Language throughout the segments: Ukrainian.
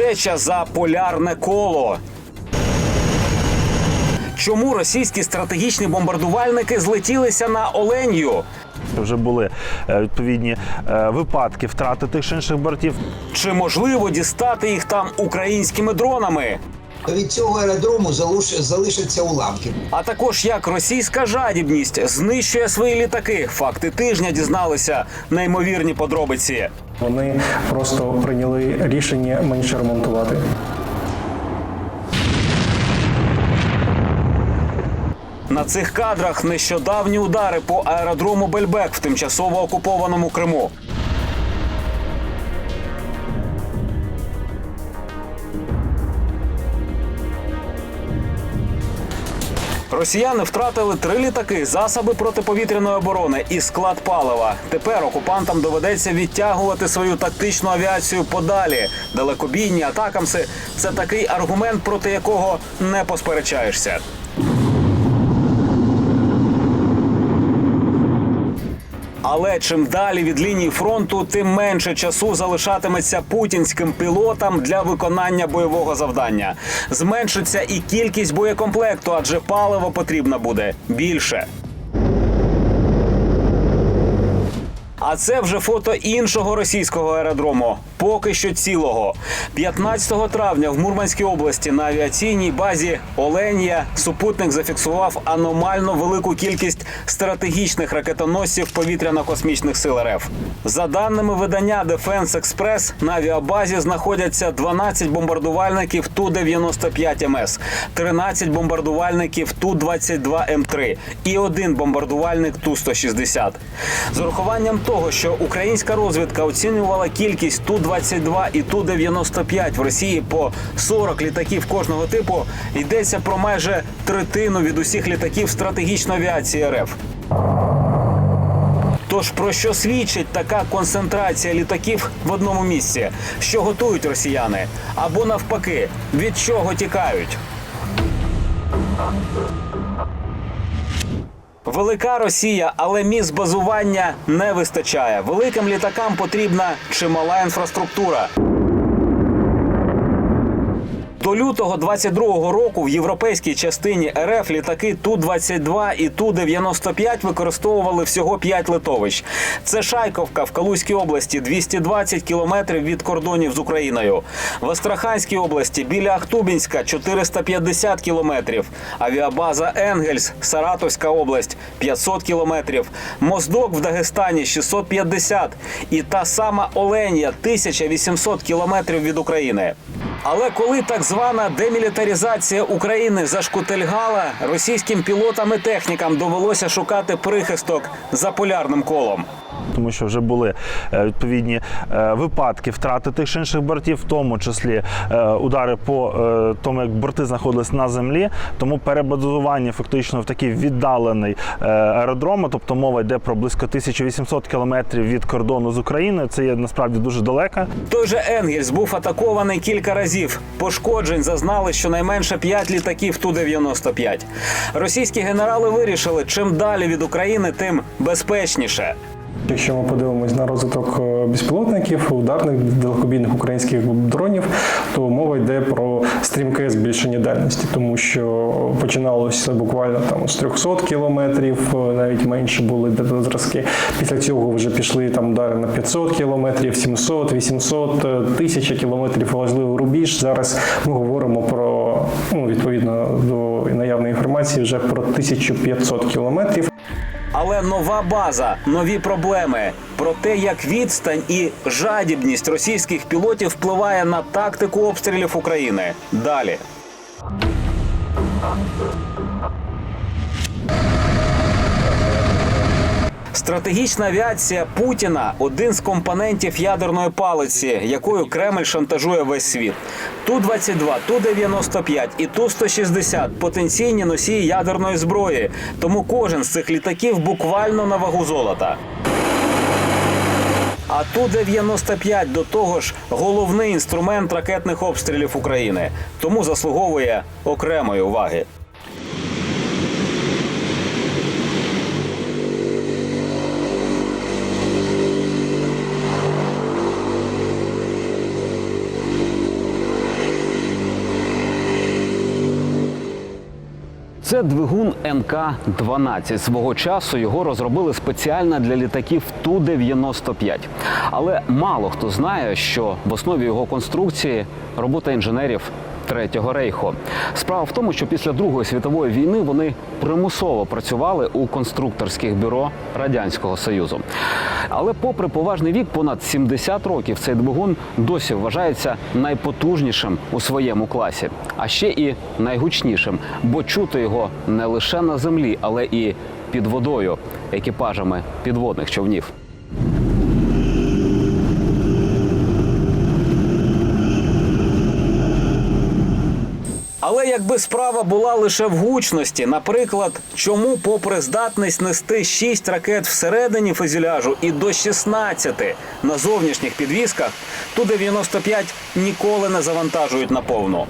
Втеча за полярне коло. Чому російські стратегічні бомбардувальники злетілися на Оленью? Вже були е, відповідні е, випадки втрати тих інших бортів. Чи можливо дістати їх там українськими дронами? Від цього аеродрому залуш- залишаться уламки. А також як російська жадібність знищує свої літаки. Факти тижня дізналися неймовірні подробиці. Вони просто прийняли рішення менше ремонтувати. На цих кадрах нещодавні удари по аеродрому Бельбек в тимчасово окупованому Криму. Росіяни втратили три літаки, засоби протиповітряної оборони і склад палива. Тепер окупантам доведеться відтягувати свою тактичну авіацію подалі. Далекобійні атакамси це такий аргумент, проти якого не посперечаєшся. Але чим далі від лінії фронту, тим менше часу залишатиметься путінським пілотам для виконання бойового завдання. Зменшиться і кількість боєкомплекту, адже паливо потрібно буде більше. А це вже фото іншого російського аеродрому, поки що цілого. 15 травня в Мурманській області на авіаційній базі Оленія супутник зафіксував аномально велику кількість стратегічних ракетоносців повітряно-космічних сил РФ. За даними видання Defense Express, на авіабазі знаходяться 12 бомбардувальників Ту-95 МС, 13 бомбардувальників Ту-22М3 і один бомбардувальник Ту-160. З урахуванням того, що українська розвідка оцінювала кількість Ту-22 і Ту-95 в Росії по 40 літаків кожного типу, йдеться про майже третину від усіх літаків стратегічної авіації РФ. Тож про що свідчить така концентрація літаків в одному місці? Що готують росіяни? Або навпаки, від чого тікають? Велика Росія, але місць базування не вистачає. Великим літакам потрібна чимала інфраструктура. До лютого 22-го року в європейській частині РФ літаки Ту-22 і Ту-95 використовували всього 5 литовищ. Це Шайковка в Калузькій області, 220 кілометрів від кордонів з Україною. В Астраханській області біля Ахтубінська 450 кілометрів. Авіабаза Енгельс, Саратовська область 500 кілометрів. Моздок в Дагестані 650. І та сама Оленя 1800 кілометрів від України. Але коли так звана демілітаризація України зашкутельгала, російським пілотам і технікам довелося шукати прихисток за полярним колом. Тому що вже були е, відповідні е, випадки втрати тих чи інших бортів, в тому числі е, удари по тому, як борти знаходились на землі. Тому перебазування фактично в такий віддалений аеродром, тобто мова йде про близько 1800 кілометрів від кордону з Україною. Це є насправді дуже далеко. Той же Енгельс був атакований кілька разів. Пошкоджень зазнали щонайменше 5 літаків Ту-95. Російські генерали вирішили, чим далі від України, тим безпечніше. Якщо ми подивимось на розвиток е, безпілотників, ударних далекобійних українських дронів, то мова йде про стрімке збільшення дальності, тому що починалося буквально там з 300 кілометрів, е, навіть менше були зразки. Після цього вже пішли там удари на 500 кілометрів, 700, 800, е, 1000 кілометрів важливий рубіж. Зараз ми говоримо про ну відповідно до наявної інформації вже про 1500 кілометрів. Але нова база, нові проблеми. Про те, як відстань і жадібність російських пілотів впливає на тактику обстрілів України. Далі. Стратегічна авіація Путіна один з компонентів ядерної палиці, якою Кремль шантажує весь світ. Ту-22, Ту-95 і Ту-160 – потенційні носії ядерної зброї. Тому кожен з цих літаків буквально на вагу золота. А Ту-95 до того ж головний інструмент ракетних обстрілів України. Тому заслуговує окремої уваги. Це двигун МК-12. Свого часу його розробили спеціально для літаків Ту-95. Але мало хто знає, що в основі його конструкції робота інженерів Третього рейху. Справа в тому, що після Другої світової війни вони примусово працювали у конструкторських бюро Радянського Союзу. Але, попри поважний вік, понад 70 років цей двигун досі вважається найпотужнішим у своєму класі, а ще і найгучнішим, бо чути його не лише на землі, але і під водою екіпажами підводних човнів. Але якби справа була лише в гучності, наприклад, чому, попри здатність нести 6 ракет всередині фюзеляжу і до 16 на зовнішніх підвісках, Ту-95 ніколи не завантажують наповну.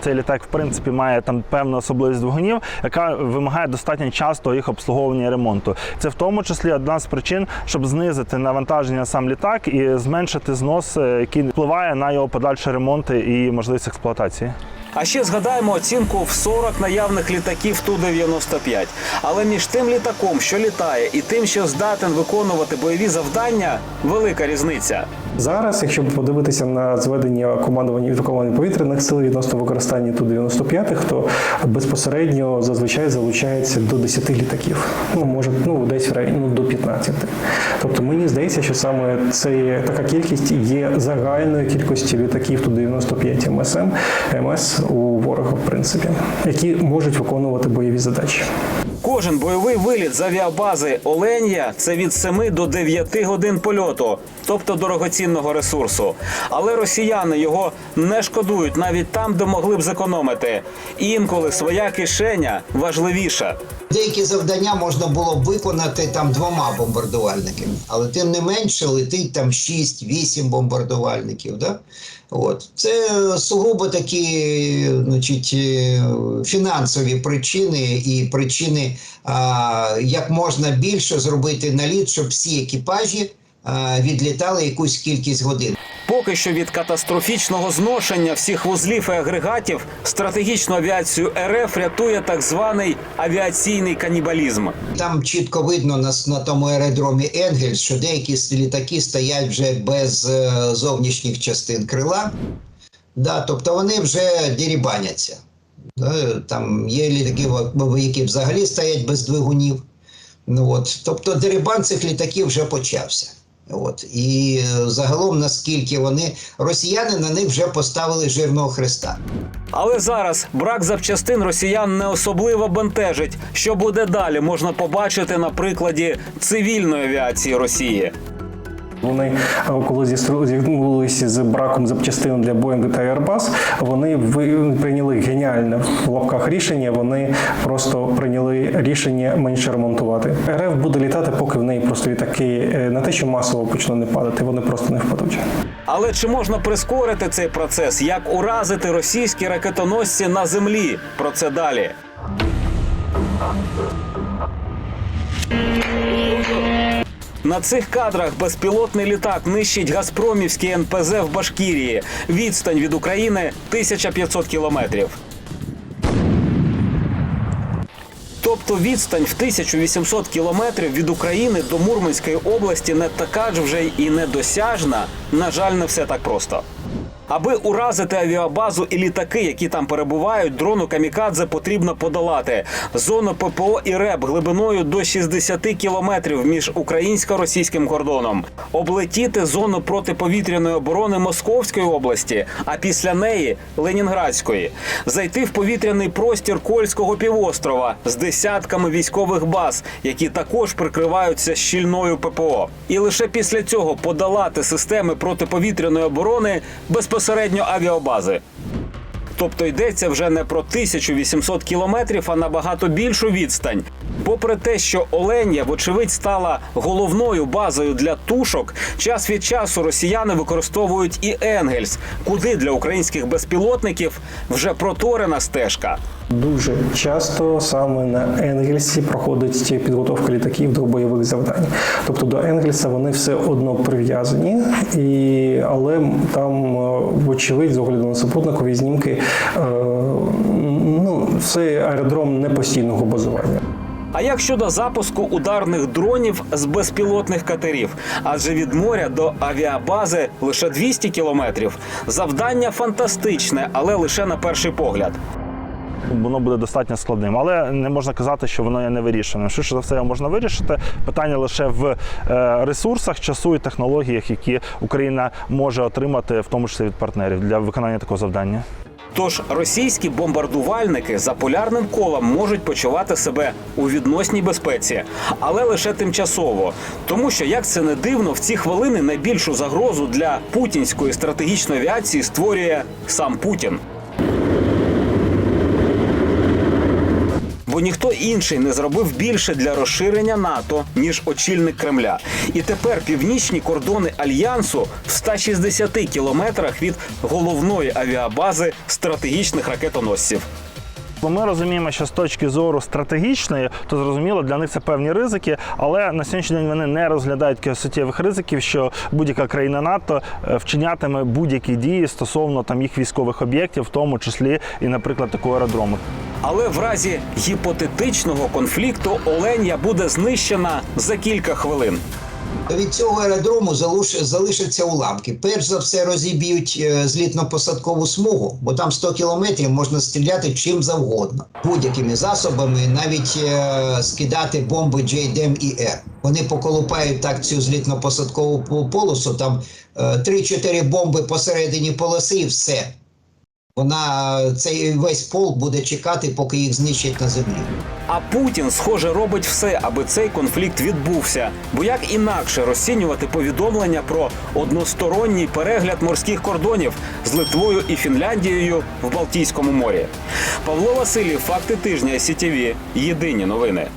Цей літак, в принципі, має там певну особливість двигунів, яка вимагає достатньо часто їх обслуговування і ремонту. Це в тому числі одна з причин, щоб знизити навантаження на сам літак і зменшити знос, е, який впливає на його подальший ремонт і можливість експлуатації. А ще згадаємо оцінку в 40 наявних літаків Ту-95. Але між тим літаком, що літає, і тим, що здатен виконувати бойові завдання, велика різниця. Зараз, якщо подивитися на зведення командування командування повітряних сил відносно використання Ту-95, то безпосередньо зазвичай залучається до 10 літаків. Ну, може, ну, десь ну, до 15. Тобто мені здається, що саме це така кількість є загальною кількості літаків Ту-95 МСМ, МС у ворога, в принципі, які можуть виконувати бойові задачі. Кожен бойовий виліт з авіабази Оленя це від 7 до 9 годин польоту, тобто дорогоцінного ресурсу. Але росіяни його не шкодують навіть там, де могли б зекономити. Інколи своя кишеня важливіша. Деякі завдання можна було б виконати там двома бомбардувальниками, але тим не менше летить там 6-8 бомбардувальників. Да? От. Це сугубо такі значить, е, фінансові причини і причини, а, як можна більше зробити наліт, щоб всі екіпажі відлітали якусь кількість годин. Поки що від катастрофічного зношення всіх вузлів і агрегатів стратегічну авіацію РФ рятує так званий авіаційний канібалізм. Там чітко видно на, на тому аеродромі Енгельс, що деякі літаки стоять вже без е, зовнішніх частин крила. Да, тобто вони вже дірібаняться. Да, там є літаки, які взагалі стоять без двигунів. Ну, от. Тобто дерибан цих літаків вже почався. От. І е, загалом, наскільки вони, росіяни на них вже поставили жирного хреста. Але зараз брак запчастин росіян не особливо бентежить. Що буде далі, можна побачити на прикладі цивільної авіації Росії. Вони, е, коли зіткнулися з браком запчастин для Boeing та Airbus, вони прийняли геніальне в лапках рішення. Вони просто прийняли рішення менше ремонтувати. РФ буде літати, поки в неї просто літаки е, не те, що масово почнуть не падати, вони просто не впадуть. Але чи можна прискорити цей процес? Як уразити російські ракетоносці на землі? Про це далі. На цих кадрах безпілотний літак нищить Газпромівський НПЗ в Башкірії. Відстань від України 1500 кілометрів. Тобто відстань в 1800 кілометрів від України до Мурманської області не така ж вже і недосяжна. На жаль, не все так просто. Аби уразити авіабазу і літаки, які там перебувають, дрону камікадзе потрібно подолати. Зону ППО і РЕБ глибиною до 60 кілометрів між українсько-російським кордоном, облетіти зону протиповітряної оборони Московської області, а після неї Ленінградської, зайти в повітряний простір Кольського півострова з десятками військових баз, які також прикриваються щільною ППО, і лише після цього подолати системи протиповітряної оборони безпосередньо авіабази. Тобто йдеться вже не про 1800 кілометрів, а набагато більшу відстань. Попри те, що Оленя, вочевидь, стала головною базою для тушок, час від часу росіяни використовують і Енгельс, куди для українських безпілотників вже проторена стежка. Дуже часто саме на Енгельсі проходить підготовка літаків до бойових завдань. Тобто до Енгельса вони все одно прив'язані, і, але там, е, вочевидь, з огляду на супутникові знімки, е, ну це аеродром не постійного базування. А як щодо запуску ударних дронів з безпілотних катерів? Адже від моря до авіабази лише 200 кілометрів. Завдання фантастичне, але лише на перший погляд. Воно буде достатньо складним, але не можна казати, що воно є невирішеним. Швидше за все його можна вирішити. Питання лише в е, ресурсах, часу і технологіях, які Україна може отримати, в тому числі від партнерів для виконання такого завдання. Тож російські бомбардувальники за полярним колом можуть почувати себе у відносній безпеці, але лише тимчасово. Тому що, як це не дивно, в ці хвилини найбільшу загрозу для путінської стратегічної авіації створює сам Путін. Бо ніхто інший не зробив більше для розширення НАТО, ніж очільник Кремля. І тепер північні кордони альянсу в 160 кілометрах від головної авіабази стратегічних ракетоносців. Бо ми розуміємо, що з точки зору стратегічної, то зрозуміло, для них це певні ризики, але на сьогоднішній день вони не розглядають суттєвих ризиків, що будь-яка країна НАТО е, вчинятиме будь-які дії стосовно там їх військових об'єктів, в тому числі і, наприклад, такого аеродрому. Але в разі гіпотетичного конфлікту Оленя буде знищена за кілька хвилин. Від цього аеродрому залишаться уламки. Перш за все розіб'ють е, злітно-посадкову смугу, бо там 100 кілометрів можна стріляти чим завгодно, будь-якими засобами, навіть е, скидати бомби JDM і R. Вони поколупають так цю злітно-посадкову полосу, там е, 3-4 бомби посередині полоси і все. Вона цей весь полк буде чекати, поки їх знищать на землі. А Путін, схоже, робить все, аби цей конфлікт відбувся. Бо як інакше розцінювати повідомлення про односторонній перегляд морських кордонів з Литвою і Фінляндією в Балтійському морі? Павло Васильєв, факти тижня СІТІВІ. Єдині новини.